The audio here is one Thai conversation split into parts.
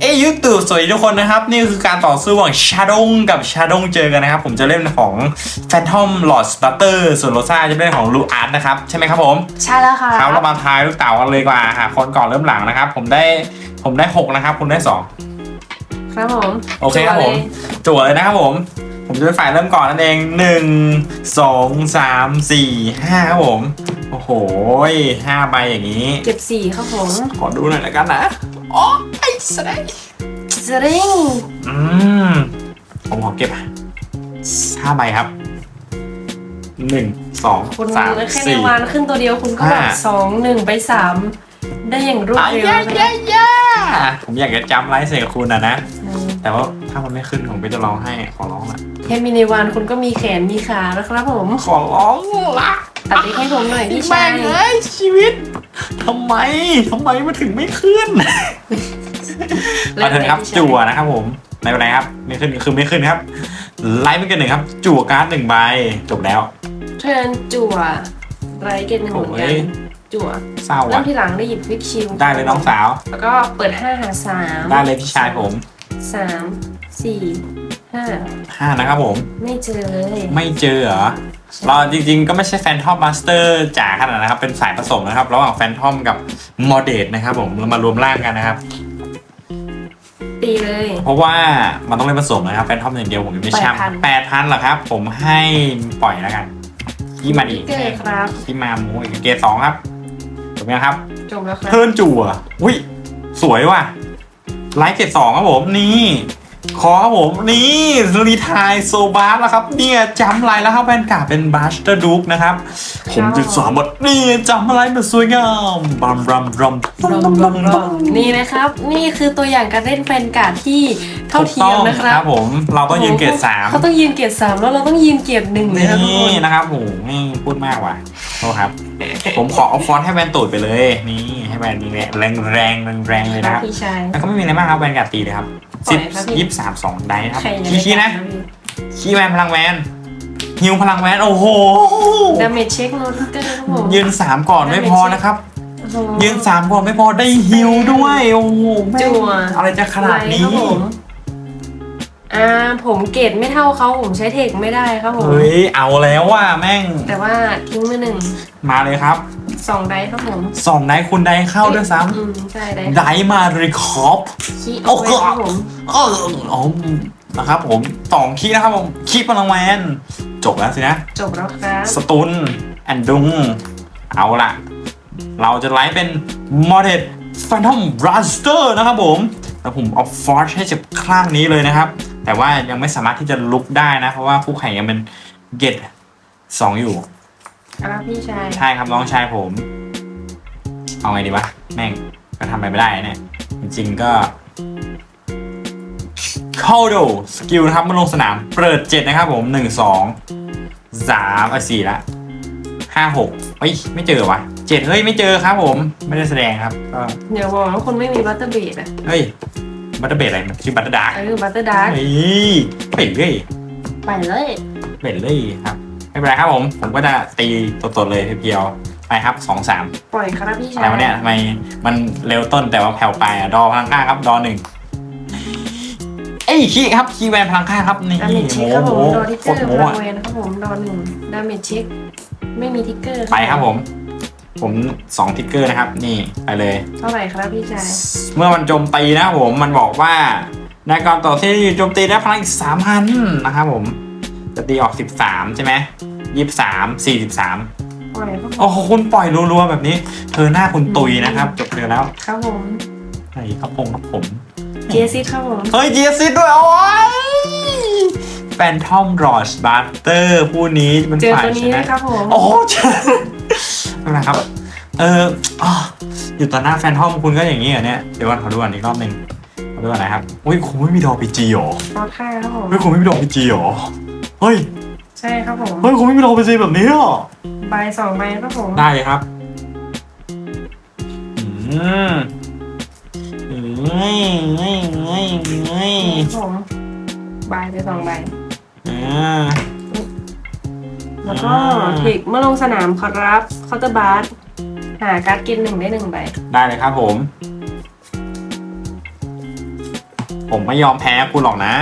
เอ้ยยูทูบสวัสดีทุกคนนะครับ นี่คือการต่อสู้ระหว่างชาดงกับชาดงเจอกันนะครับ ผมจะเล่นของ Phantom Lord Starter ส่วนโรซ่าจะเป็นของลูอาร์ตนะครับ ใช่ไหมครับผม ใช่แล้วค่ะครับเรามาทายลูกเต่ากันเลยดีกว่าหาคนก่อนเริ่มหลังนะครับ ผมได้ผมได้ 6 นะครับ คุณได้ 2 ครับผม โอเคครับผมจั่วเลยนะครับผม ผมจะเป็นฝ่ายเริ่มก่อนนั่นเอง1 2 3 4 5ครับผม โอ้โหห้าใบอย่างนี้ เก็บสี่ครับผมขอดูหน่อยละกันนะอ๋อไอ้สไลด์สริงอืมผมขอเก็บห้าใบครับหนึ่งสองคุณสามแค่ในสี่ วานขึ้นตัวเดียวคุณก็ห้าสองหนึ่งไปสามได้อย่างรวดอะเร็วย่านะย่าย่าผมอยากจะจำไลฟ์เสียงคุณนะนะ แต่ว่าถ้ามันไม่ขึ้นผมก็จะร้องให้ขอร้องละแค่มีในวานคุณก็มีแขนมีขาแล้วครับผมขอร้องละตัดเล็กให้ผมหน่อยพี่แม่ชายงเอ้ยชีวิตทำไมทำไมมันถึงไม่ขึ้นมาเถอะครับจั่วนะครับผมไม่เป็นไรครับไม่ขึ้นคือไม่ขึ้นครับไลฟ์ไม่เกินหนึ่งครับ จั่วการ์ดหนึ่งใบจบแล้วเทิร์นจั่วไรเกตหนึ่งเหมือนกัโอ้นยจั่วเศร้าเริ่อะมทีหลังได้หยิบวิกชิลได้เลยน้องสาว แล้วก็เปิดห้าหาสาม ได้เลยพี่ชายผม สามสี่ห้าห้านะครับผม ไม่เจอเลยไม่เจอเหรอ เราจริงๆก็ไม่ใช่แฟนทอมมาสเตอร์จ๋าขนาดนั้นนะครับ เป็นสายผสมนะครับ ระหว่างแฟนทอมกับมอเดตนะครับผม เรามารวมร่างกันนะครับ ตีเลย เพราะว่ามันต้องเล่นผสมนะครับ แฟนทอมอย่างเดียวผมยังไม่ช่ำ8,000แปดพันเหรอครับ ผมให้ปล่อยแล้วกันยี่มาดีเกอร์ครับที่มาหมูอีกเกรดสองครับถูกไหมครับ จบแล้วครับเทิร์นจั่วอุ้ยสวยว่ะ ไลฟ์เกตสองครับผมนี่ ขอครับผมนี่รีทายโซบาร์แล้วครับเนี่ยจำลายแล้วครับแวนการ์ดเป็นบัสเตอร์ดูกนะครับ ผมจะสามารถนี่จำอะไรแบบสวยงามบัมบัมบัมบัมบัมบัมบัมนี่นะครับ นี่คือตัวอย่างการเล่นแฟนการ์ดที่เท่าเทียมนะครับ ผมเราต้องยืนเกรดสามเขาต้องยืนเกียรติสามแล้วเราต้องยืนเกียรติหนึ่งเลยครับทุกคนี่นนะครับโหนี่พูดมากว่ะโทษครับผมขอเอาฟอนต์ให้แวนตูดไปเลย นี่ให้แวนแรงแรงแรงแรงเลยคนะรัครับบพี่ชายแล้วก็ไม่มีอะไรมากครับแวนการ์ดตีเลยครับปล่ สิอบยครับพี่ยี่สิบสามสองได้นะครับใครขี้ขี้นะขี้แวนพลังแวนฮิวพลังแวนโอ้โหดาเมจเช็คโนตเกอร์ครับผมยืนสามก่อนไม่พอนะครับโอ้โหยืนสามก่อนไม่พอได้ฮิวด้วยโอ้โหแม่งจั่วอะไรจะขนาดนี้ไลท์ครับผมอ่าผมเกรดไม่เท่าเขาผมใช้เทคไม่ได้ครับผมเฮ้ยเอาแล้วว่ะแม่ง แต่ว่าทิ้งมือหนึ่งมาเลยครับ สองได้ครับผมสองไดคุณไดเข้าด้วยซ้อืมใช่ได้ำไดมารีคอป ขี้เอาไว้ครับผมเอออ๋อนะครับผมสองคีย์นะครับผมคีย์พลังแวนจบแล้วสินะ จบแล้วครับสตุนแอนดุง เอาล่ะเราจะไลฟ์เป็น m o d e d Phantom Blaster นะครับผมแล้วผมเอาฟอร์ชให้เจ็บข้างนี้เลยนะครับ แต่ว่ายังไม่สามารถที่จะลุกได้นะ เพราะว่าคู่แข่งยังเป็นเกตสองอยู่ ครับพี่ชายใช่ครับน้องชายผม เอาไงดีวะแม่งก็ทำไปไม่ได้เนี่ย จริงๆก็เข้าดูสกิลนะครับมาลงสนาม เปิดเจ็ดนะครับผมหนึ่งสองสามอะสี่ละห้าหกเฮ้ยไม่เจอวะเจ็ดเฮ้ยไม่เจอครับผมไม่ได้แสดงครับก็เดี๋ยวบอกว่าคุณไม่มีบัตเตอร์เบดอะเฮ้ยบัตเตอร์เบดอะไรมันชื่อบัตเตอร์ดาร์กเออบัตเตอร์ดาร์กเฮ้ยเป็นเลยไปเลยเป็นเลยครับ ไม่เป็นไรครับผม ผมก็จะตีตัวๆเลยเพียวๆไปครับสองสามปล่อยครับพี่อะชายไรวะเนี่ยทำไมมันเร็วต้นแต่ว่าแผ่วปลายอะดอพลังข้างครับดอหนึ่งเอ้ยขี้ครับขี้แวนพลังข้างครับนี่ดาเมจเช็คโมครับผโหมดอทิกโคเกอตรร์โมพลังอะเวนครับผมดอหนึ่งดาเมจเช็คไม่มีทิกเกอร์ไปครับผม ผมสองทิกเกอร์นะครับ นี่ไปเลย เท่าไหร่ครับพี่ชายเมื่อมันโจมตีนะครับผมมันบอกว่าในการต่อที่โจมตีได้พลังอีกสามพันนะครับผม จะตีออกสิบสามใช่ไหมยี่สิบสามสี่สิบสามปล่อยครับผมโอ้โหคุณปล่อยรัวๆแบบนี้ เธอหน้าคุณตุยนะครับ จบเธอแล้วครับผมไอ้ครับผมครับผมเจซิสครับผมเฮ้ยเจียซิดด้วย โอ้ยแฟนทอมรอชบัตเตอร์ผู้นี้มันเจอฝ่ายตัวชนี้นะ นะครับผมโอ้โหเจอไม่เป็นไรครับ เอออะอยู่ต่อหน้าแฟนทอมคุณก็อย่างนี้เหรอเนี่ย เดี๋ยวก่อนขอดูก่อนอีกรอบหนึ่งขอดูก่อนนะครับ อุ้ยคุณไม่มีดอกพีจีหรอรอท่าครับผมเฮ้ยคุณไม่มีดอกพีจีหรอ เฮ้ย ใช่ครับผมเฮ้ย คุณไม่มีดอกพีจีแบบนี้หรอ ใบสองใบครับผมได้เลยครับ อืมอืมเฮ้ยเฮ้ยเฮ้ยเฮ้ยครับผมใบไปสองใบ อ่า แล้วก็อ่า เทคเมื่อลงสนามครับเคาน์เตอร์บาร์หาการ์ดเกณฑ์หนึ่งได้หนึ่งใบได้เลยครับผม ผมไม่ยอมแพ้คุณหรอกนะ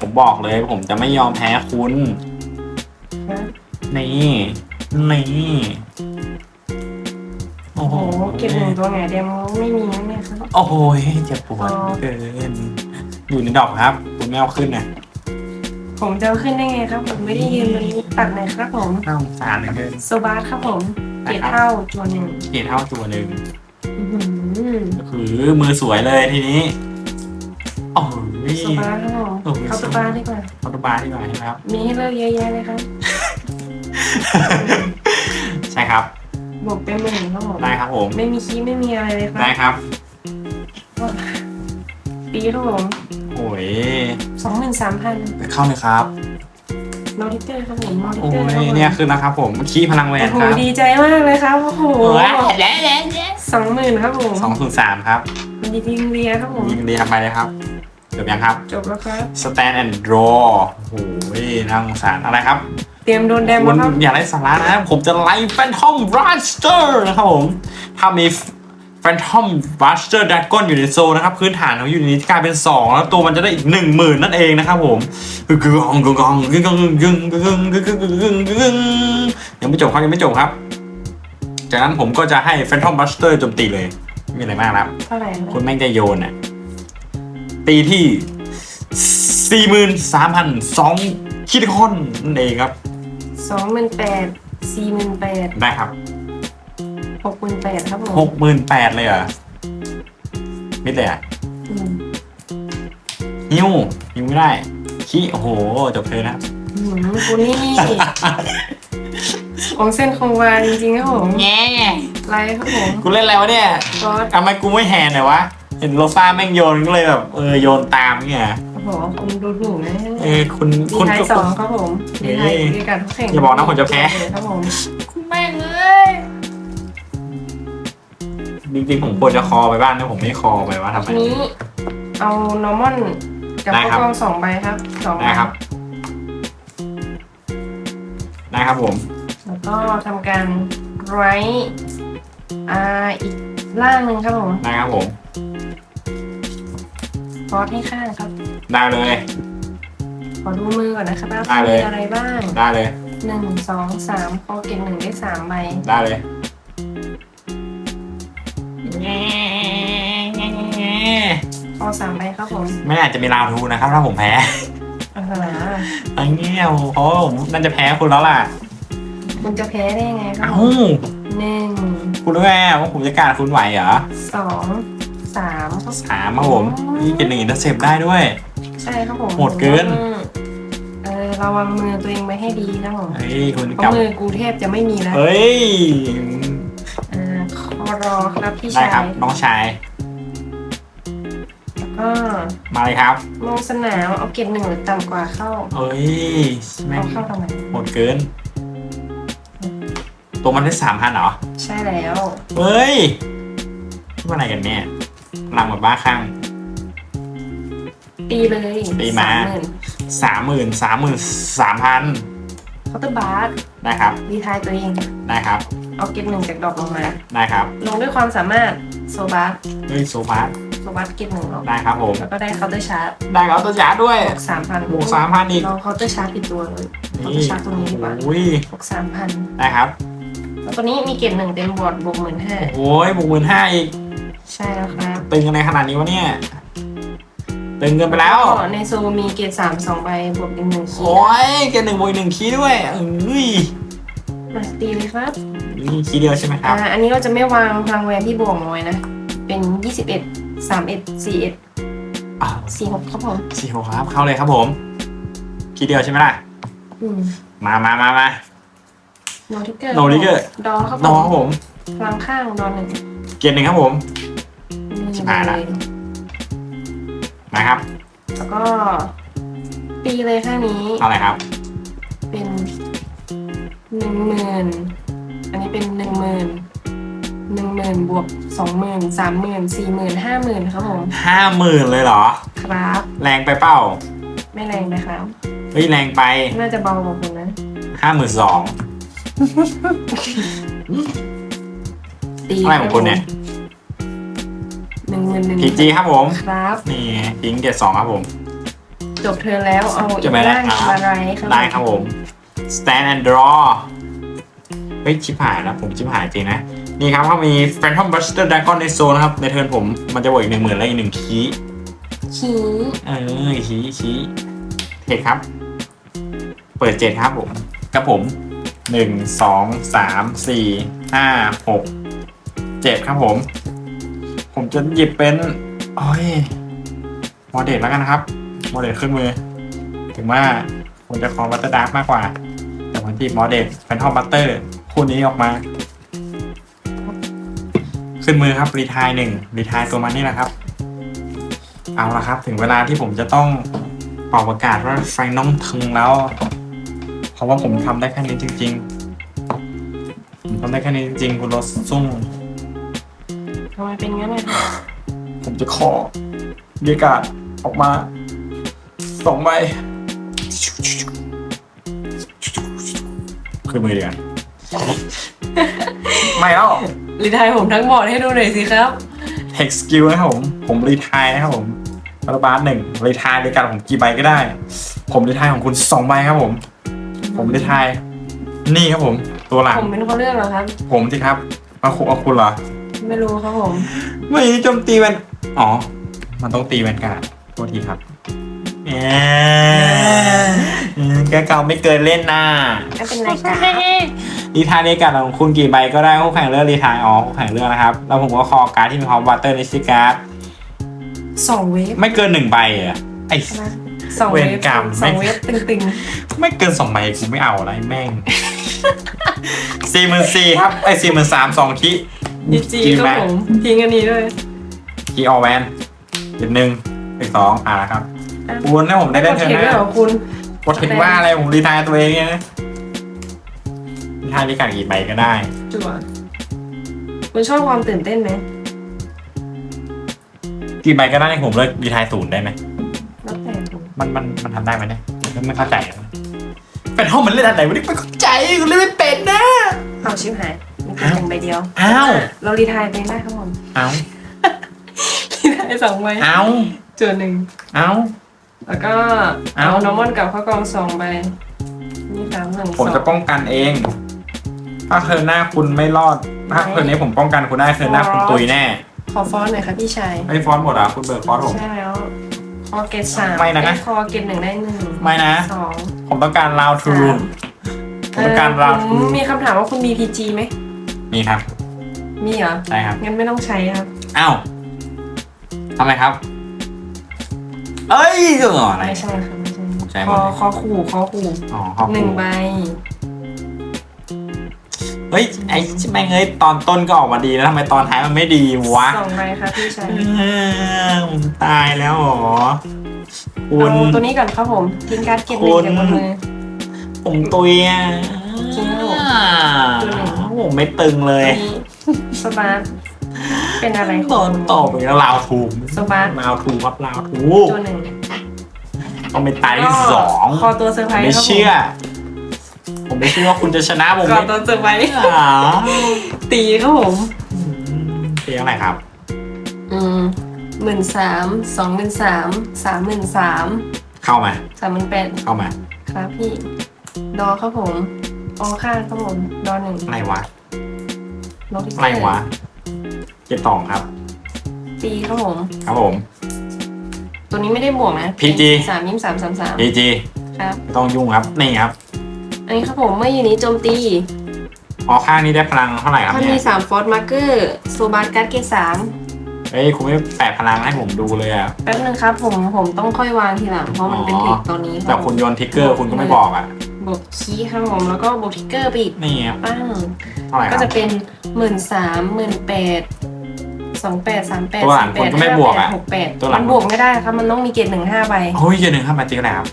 ผมบอกเลย ผมจะไม่ยอมแพ้คุณนะนี่ นี่ โอ้โอ้โหโหเก็บหนึ่งตัวไงเดียวไม่มีนะเนี่ยครับ โอ้โหเจ็บปวดอ๋อเกิน อยู่ในดอกครับ คุณไม่เอาขึ้นนะผมจะเอาขึ้นได้ไงครับ ผมไม่ได้ยืนมันตัดไหนครับผมน่าสงสารเหลือเกินโซบาสครับผมเกรดเท่าจวนหนึ่งเกตเท่าตัวหนึ่งอื้อหือคือมือสวยเลยทีนี้โอ้ยโซ บาสครับผมโอ้โหเข้าโซบาสดีกว่าคอร์ตบาร์ดีกว่าใช่ไหมครับ มีให้เลือกเยอะแยะเลยครับ ใช่ครับบวกเป็นหมื่นครับผมได้ครับผม ไม่มีคีย์ไม่มีอะไรเลยครัได้บครับ ปีครับผมโอ้ยสองหมื่นสามพันเข้าเลยครับโนติเตอร์ครับผมโนติโอ้เตอร์ครับยผมเนี่ยคือนะครับผมขี้พลังแหวโอ้นโหครับดีใจมากเลยครับ โอ้โหแล้วแล้วแล้วสองหมื่นครับผมสองศูนย์สามครับมันยิงเรียครับผมยิงดีทำไปเลยครับ จบยังครับ จบแล้วครับ stand and draw โอ้โหน่าสงสารอะไรครับเตรียมโดนแดมคุแล้ณวครับ อย่าไร้สาระนะผมจะไล่ Phantom Blaster นะครับผม ถ้ามี Phantom Blaster Dragon อยู่ในโซนนะครับ พื้นฐานของยูนิตกลายเป็น 2 แล้วตัวมันจะได้อีก 10,000 นั่นเองนะครับผมกึกกองกึกกองกึกกองกึกกึกกึกกึกกึกกึกกึกกึกกึกยังไม่จบครับยังไม่จบครับ จากนั้นผมก็จะให้ Phantom Blaster โจมตีเลย ไม่มีอะไรมากครับ เท่าไหร่นะคุณแม่งจะโยนอะ ตีที่สี่หมื่นสามพันสองคิดคอนนั่นเองครับ สองหมื่นแปดสี่หมื่นแปดได้ครับ หกหมื่นแปดครับผมหกหมื่นแปดเลยเหรอมิดเลยอะอืมฮิวฮิวไม่ได้ ขี้โอ้โห จบเลยนะ อืมคุณนี่ ของเส้นคงวาจริงๆครับผมแง่ไรครับผมกูเล่นอะไรวะเนี่ยก็ทำไมกูไม่แฮนด์เลยวะ เห็นโลฟ้าแม่งโยนก็เลยแบบเออโยนตามเนี่ยโอ้โหคุณดูถูกนะเออคุณดีคุณไทยก็ สองครับผมดีไทยเอ้ยดีการทุกแข่งอย่าบอกนะผมจะแพ้ ครับผมคุณแม่งเอ้ยจริงๆผมควรจะคอไปบ้างนะผมไม่คอไปว่าทำไม ทีนี้เอา normal กับได้พวกครับกองสองใบครับสองใบได้ครับได้ครับผม แล้วก็ทำการไรอ่าอีกล่างหนึ่งครับผมได้ครับผม ฟอสให้ข้างครับ ได้เลย ขอดูมือก่อนนะครับว่าได้เลย มีอะไรบ้างได้เลย หนึ่งสองสามพอเก็บหนึ่งได้สามใบได้เลย พอสามใบครับผมไม่อาจจะมีราวทูนะครับ ถ้าผมแพ้อ่าฮะอันเงี้ยเพราะว่าผมน่าจะแพ้คุณแล้วล่ะ คุณจะแพ้ได้ยังไงครับเอ้า หนึ่งคุณรู้ไหมว่าผมจะการคุณไหวเหรอสอง สามครับสามครับผมนี่เป็นหนึ่งอินเตอร์เซปได้ด้วย ใช่ครับผมโหดเกินอืมเออระวังมือตัวเองไว้ให้ดีครับผมเฮ้ยคุณเพกลับราะมือกูเทพจะไม่มีแล้วเฮ้ยอ่าคอรอครับพี่ได้ชาครับยน้องชายแล้วก็มาเลยครับลงสนามเอาเกรดหนึ่งหรือต่ำกว่าเข้าเฮ้ยแม่เอางเข้าทำไมโหดเกิน ตัวมันได้สามพันเหรอใช่แล้ว เฮ้ยที่ว่าอะไรกันเนี่ย หลังหมดบ้าข้าง ตีเลยตีมาสามหมื่นสามหมื่นสามหมื่นสามพันเคาน์เตอร์บาร์ได้ครับดีทายตัวเองได้ครับเอาเกรดหนึ่งจากดอกลงมาได้ครับลงด้วยความสามารถโซบาร์เฮ้ยโซฟาโซบาร์เกรดหนึ่งเนาะได้ครับผม แล้วก็ได้เคาน์เตอร์ชาร์จได้ครับตัวจ๋าด้วยบวกสามพันบวก3,000อีกลองเคาน์เตอร์ชาร์จติดตัวเลยเคาน์เตอนี่ร์ชาร์จตรงนี้ดีกว่าโอ้ยบวกสามพันได้ครับแล้วตัวนี้มีเกรดหนึ่งเต็มบอร์ดบวกหมื่นห้าโอ้ยบวกหมื่นห้าอีก ใช่แล้วครับตึงกันในขนาดนี้วะเนี่ย ตึงเกินไปแล้ว ก็ในโซมีเกรดสามสองใบบวกอีกหนึ่งคีโอ้ยเกณฑ์หนึ่งบวกอีกหนึ่งคีย์ด้วยเอ้ยมาตีเลยครับ นี่คีย์เดียวใช่ไหมครับ อ่า อันนี้เราจะไม่วางพลังแวนที่บวกน้อยนะ เป็นยี่สิบเอ็ดสามเอ็ดสี่เอ็ดอ้าวสี่หกครับผมสี่หกครับเข้าเลยครับผม คีย์เดียวใช่ไหมล่ะ อืมมามามามา โนทิกเกอร์ No trigger ดอครับน้องครับผม พลังข้างดอหนึ่งเกียร์หนึ่งครับผม นี่ชิบหายละ เลยมาครับ แล้วก็ ตีเลยข้างนี้เอาอะไรครับ เป็นหนึ่งหมื่นอันนี้เป็นหนึ่งหมื่นหนึ่งหมื่นบวกสองหมื่นสามหมื่นสี่หมื่นห้าหมื่นครับผมห้าหมื่นเลยเหรอ ครับ แรงไปเปล่าไม่แรงนะครับ เฮ้ยแรงไปน่าจะเบากว่าคุณนะห้าหมื่นสอง ตีอะไรของคุณเนี่ย หนึ่งหมื่นหนึ่งพีจีครับผม ครับ นี่พิงเกตสองครับผมจบเธอแล้วเอาอีจะกไม่ได้ร่างครับมาไรครับได้ครับผม stand and draw เฮ้ยชิบหายแล้วผมชิบหายจริงนะ นี่ครับเขามี Phantom Buster Dragon ในโซนนะครับ ในเทิร์นผมมันจะบวกอีกหนึ่งหมื่นและอีกหนึ่งคีขี้เออคีคีเทคครับ เปิดเจ็ดครับผมกับผมหนึ่งสองสามสี่ห้าหกเจ็ดครับผม ผมจะหยิบเป็นโอ้ยโมเดลแล้วกันนะครับโมเดลขึ้นมือ ถึงว่าคุณจะคอบัตเตอร์ดาร์กมากกว่า แต่ผมจีบมเดลแฟนทอมบัตเตอร์คู่นี้ออกมา ขึ้นมือครับรีทายหนึ่งรีทายตัวมันนี่แหละครับ เอาละครับ ถึงเวลาที่ผมจะต้องเป่าประกาศว่าไฟน้องถึงแล้ว เพราะว่าผมทำได้แค่นี้จริง ๆ ผมทำได้แค่นี้จริงๆคุณรสซุ่งำไมเป็นงั้นเนี่ยผมจะขอเรียกการ์ดออกมาสองใบคือมือเดียวไม่แล้วรีไทายผมทั้งบอร์ดให้ดูหน่อยสิครับ Hex Skill นะครับผม ผมรีทายนะครับผมรัฐบาลหนึ่งรีทายในการผมกี่ใบก็ได้ ผมรีทายของคุณสองใบครับผม ผมรีทายนี่ครับผม ตัวหลัง ผมเป็นคนเลือกเหรอครับ ผมสิครับมาคุเอาคุณเหรอ ไม่รู้ครับผม ไม่โจมตีแวนอ๋อ มันต้องตีแวนการ์ดโทษทีครับแหมแกเก่าไม่เกินเล่นน่ะไม่เป็นไรครับรีทายในการดของคุณกี่ใบก็ได้คู่แข่งเลือกรีทายอ๋อคู่แข่งเลือกนะครับ แล้วผมก็คอการ์ดที่มีพร้อมวัตเตอร์ในซิการ์ดสองเวฟไม่เกินหนึ่งใบอะไอ้ใช่ไหมสองเวเวฟรกรรมสองเวฟตึงไม่เกินสองใบกูไม่เอาอะไรแม่งสี่หมื่นสี่ครับไอ้สี่หมื่นสามสองทีๆ จีจีครับผมทิ้งอันนี้ด้วยทีออแวนอีกหนึ่งอีกสองอ่าแล้วครับคุณให้ผมได้ไม่เล่กนดเทอเทร์คนหด้วยน้าเหรอคุณกดเห็นว่าอะไรผมรีทายตัวเองไงรีทายรีการดกี่ใบก็ได้จั่วคุณชอบความตื่นเต้นไหมกี่ใบก็ได้ผมเลิกรีทายศูนย์ได้ไหมแล้วแต่ผมมันมันมันทำได้ไหมเนี่ยผมไม่เข้าใจอะเป็นห้องมันเล่นอะไรวะนี่ไม่เข้าใจกูเล่นไม่เป็นนะเอาชิบหาย มีแค่หนึ่งใบเดียวอ้าวเรารีไทายไปได้ครับผมเอารีไทายสองใบเอาจั่วหนึ่งเอา แล้วก็เอา เอานอร์มอนกับข้าวกล่องสองใบนี่สามหนึ่งสผมองจะป้องกันเอง ถ้าเธอหน้าคุณไม่รอด ถ้าเธอนี้ผมป้องกันคุณได้เธอหน้าคุณตุยแน่ขอฟอนต์หน่อยครับพี่ชายไม่ฟอนต์หมดอะคุณเบิร์กฟอนต์ผม ใช่แล้ว คอเกตสามไม่นะเอ้ยคอเกตหนึ่งได้หนึ่งไม่นะ สองผมต้องการราวทูสามผมต้องการราวเออทูผมมีคำถามว่าคุณมี PG ไหม นี่ครับ มีเหรอ ใช่ครับ งั้นไม่ต้องใช้ครับ อ้าวทำไมครับ เอ้ยเอออะไร ไม่ใช่ครับไม่ใช่ใช่หคมอดเลย คอขู่คอขู่อ๋อขอบหคุนึ่งณใบ เฮ้ย ไอ้แม่งเอ้ยตอนต้นก็ออกมาดีแล้วทำไมตอนท้ายมันไม่ดีวะสองใบครับพี่ชายเออผมตายแล้วเหรอคุณเอาตัวนี้ก่อนครับผมทิ้งการ์ดเกตหนึ่งคุณจากบนมือ ผมตุยอะจริงเหรอ ผมไม่ตึงเลยตัวนี้สบาร์เป็นอะไรขโดองนตบอีกแล้วลาวทูมสบาร์ลาวทูครับลาวทูตัวหนึ่งต้องเป็นตายที่สองคอตัวเซอร์ไพรส์ไม่ครับผมเชื่อ ผมไม่เชื่อว่าคุณจะชนะผมคอไม่ตัวเซอร์ไพรส์อ่าตีครับผมเสียงอะไรครับ อืมหมื่นสามสองหมื่นสามสามหมื่นสามเข้ามาสามหมื่นแปดเข้ามา ครับพี่ ดอครับผม ออข้างครับผมดอหนึ่งอะไรวะโนติเกออะไรร์วะเจ็ดสองครับตีครับผม ครับผม ตัวนี้ไม่ได้บวกนะ PG สามยิ้มสามสามสามพีจีครับ ไม่ต้องยุ่งครับ นี่ครับอันนี้ครับผมเมื่ออยู่นี้โจมตีอ๋อข้างนี้ได้พลังเท่าไหร่ครับถ้าเนี่มียสามฟอร์สมาร์เกอร์โซบาร์การ์ดเกตสามเฮ้ยคุณไม่แปะพลังให้ผมดูเลยอะ แป๊บนึงครับผมผมต้องค่อยวางทีหลังเพราะมันเป็นอ๋อเทคตัวนี้แต่คุณโยนทิกเกอร์คุณก็ไม่บอกอะ บวกคีย์ครับผมแล้วก็บวกทิกเกอร์ไปอีกนี่ครับปั้งเท่าไหร่คก็รับจะเป็นหมื่นสามหมื่นแปดสองแปดสามแปดตัวหลังสี่แปดคุณก็ไม่บวกอะหกแปดตัวหลัมังนบวกไม่ได้ครับมันต้องมีเกรดหนึ่งห้าใบเฮ้ยเยอะหนึ่งครับมาตีกันแล้วครับ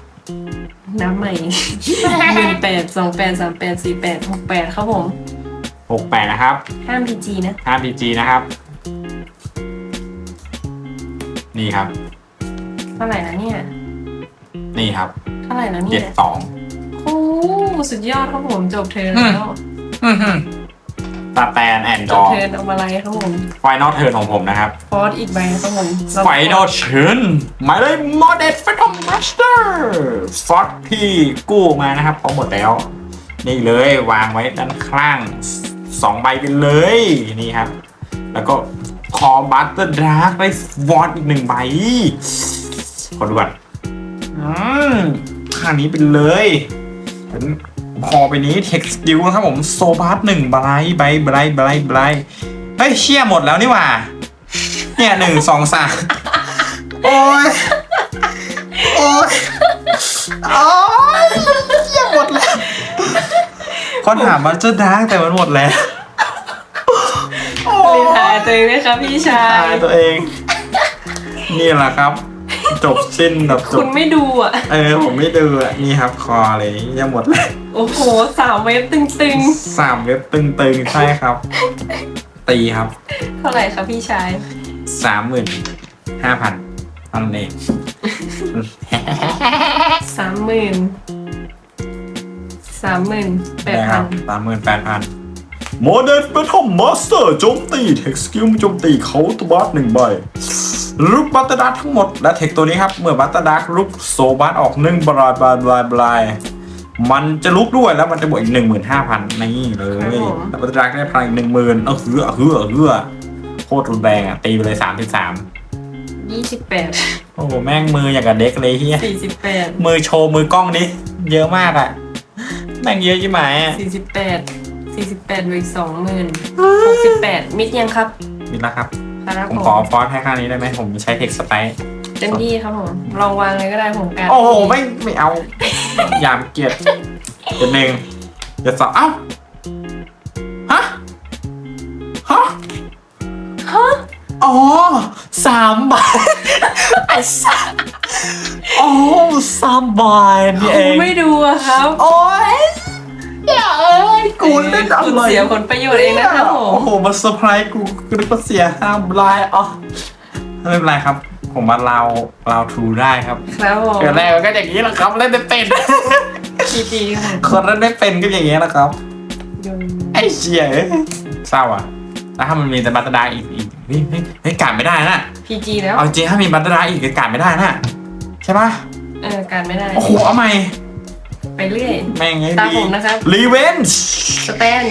น้ำใหม่หนึ่งแปดสองแปดสามแปดสี่แปดหกแปดครับผม หกแปดนะครับห้ามพีจีนะ ห้ามพีจีนะครับ นี่ครับ เท่าไหร่แล้วเนี่ย นี่ครับ เท่าไหร่แล้วเนี่เจ็ดยสองโอ้ สุดยอดครับผมจบเทอมอืมแล้วตาแตนแอนจดบอเทิร์นเอามาไลท์ครับผมไฟนอลเทิร์นของผมนะครับ ฟอร์สอีกใบครับผมไฟนอลเทิร์นหมายเลขมอเดตไฟนอลมาสเตอร์ฟอสที่กู้มานะครับพอหมดแล้ว นี่เลยวางไว้ด้านข้างสองใบไปเลยนี่ครับ แล้วก็คอบัตเตอร์ดาร์กได้วอดอีกหนึ่งใบขอดูก่อนอืมข้างนี้ไปเลย เป็นคอไปนี้เท็กซ์ดิวนะครับผมโซบาร์หนึ่งใบใบใบใบใบเฮ้ยเชี่ยหมดแล้วนี่หว่า เนี่ยหนึ่งสองสามโอ้ยโอ้ยโอ้ยเชี่ยหมดแล้วคนถามมันจะดาร์กแต่มันหมดแล้วรีทายตัวเองไหมครับพี่ชาตายยตัวเอง นี่แหละครับ จบสิ้นแบบจคุบณไม่ดูอะ เออผมไม่ดูอะนี่ครับคอเลยยังหมดแล้วโอ้โหสามเว็บตึงสามเว็บตึงๆใช่ครับ ตีครับๆ เท่าไหร่ครับพี่ชาย สามหมื่นห้าพันนั่นเองสามหมื่นสามหมื่นแปดได้คพัรันบสามหมื่นแปดพันโมเดลเบทอมมาสเตอร์โจมตีเทคสกิลโจมตีเขาตัวบัตหนึ่งใบ ลุกบัตเตอร์ดักทั้งหมดและเทคตัวนี้ครับ เมื่อบัตเตอร์ดักลุกโซบัตออกหนึ่งบลายบลายบลายบลายมันจะลุกด้วยแล้วมันจะบวกอีกหนึ่งหมื่นห้าพันนี่เลยแล้วบัตเตอร์ดักได้พลังอีกหนึ่งหมื่นเออเฮือเฮือเฮือโคตรรุนแรงอะตีไปเลยสามสิบสามยี่สิบแปดโอ้โหแม่งมืออย่างกับเด็กเลยเฮียสี่สิบแปดมือโชว์มือกล้องดิเยอะมากอะแม่งเยอะยิ่งไหมอะสี่สิบแปดสี่สิบแปดบวกสองหมื่นหกสิบแปดมิดยังครับมีแล้วครับ ครับผมขอฟอนต์ให้ข้างนี้ได้ไหมผมใช้เทคสไปเต็มที่ครับผม ลองวางเลยก็ได้ผมการโอ้โหไม่ไม่เอา ยามเกียรติเดี๋ยวหนึ่งเดี๋ยวสองเอ้าฮะฮะฮะอ๋อสามใบไอ้สัสโอ้สามใบนี่เอคุณงไม่ดูอะครับ โอ้ยอย่าเอ้ย กูเล่นอะคุณไรเสียผลประโยชน์เองนะครับผโอ้ม โหมาเซอร์ไพรส์กูกูนึกว่าเสียห้ามลายอ๋อไม่เป็นไรครับ ผมมาลาวลาวทูได้ครับครับผมเกิดแรกมันก็อย่างนี้แหละครับเล่นไม่เป็น จีจีครับคนเล่นไม่เป็นก็อย่างนี้แหละครับผมไอ้เชี่ยเอ้ยเศร้าอะแล้วถ้ามันมีแต่บัตรดาอีกอีกเฮ้ยเฮ้ยเฮ้ยการไม่ได้นะพีจีแล้ว เอาจริงถ้ามีบัตรดาอีกก็การไม่ได้นะใช่ปะเออการไม่ได้ โอ้โหเอาใหม่ ไปเรื่อย แม่งไงตามดีผมนะครับ รีเวนจ์สแตน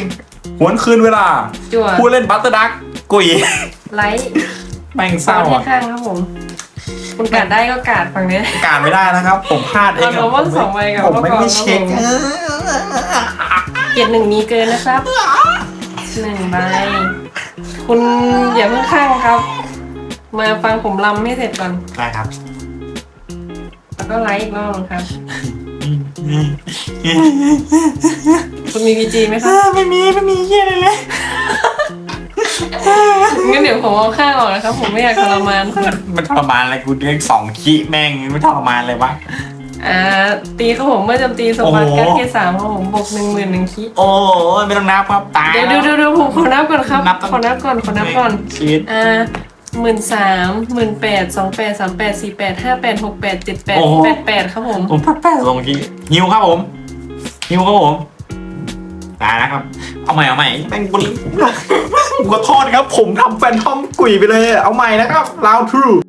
หวนคืนเวลา จั่ว ผู้เล่นบัตรดักกุยไลท์แม่งเศเสาร้าที่อะข้างครับผม คุณกาดได้ก็กาดฝั่งเนี้ยการไม่ได้นะครับ ผมพลาดเองเอาครับโน้ตสองใบกับผมไม่อุปกรณ์ไม่เช็คครับผมเกียรติหนึ่งมีเกินนะครับหนึ่งใบคุณอย่าเพิ่งข้างครับ มาฟังผมลำให้เสร็จก่อน ได้ครับ แล้วก็ไลท์อีกรอบนึงครับ คุณมีพีจีไหมครับไม่มีไม่มีเยี่ยอะไรเลยงั้นเดี๋ยวผมเอาข้างออกนะครับ ผมไม่อยากทรมานคุณมันทรมานอะไรกูเรียกสองขีแม่งไม่ทรมานเลยวะอ่าตีครับผมเมื่อโจมตีสมบัติโอ้โหการเกสามครับผมบวกหนึ่งหมื่นหนึ่งคิโอ้ยไม่ต้องนับครับตายเดี๋ยวเดี๋ยวเดี๋ยวเดี๋ยวผมขอนับก่อนครับนับตั้งขอนับก่อนขอนับก่อนชีวิตอ่า หมื่นสามหมื่นแปดสองแปดสามแปดสี่แปดห้าแปดหกแปดเจ็ดแปดโอ้โห แปดแปดครับผม ผมพลาดแป้สองขีฮิวครับผมฮิวครับผมตายแล้วครับ เอาใหม่เอาใหม่แม่งบุรีผมขอโทษครับ ผมทำแฟนทอมกุยไปเลย เอาใหม่นะครับลาวทรู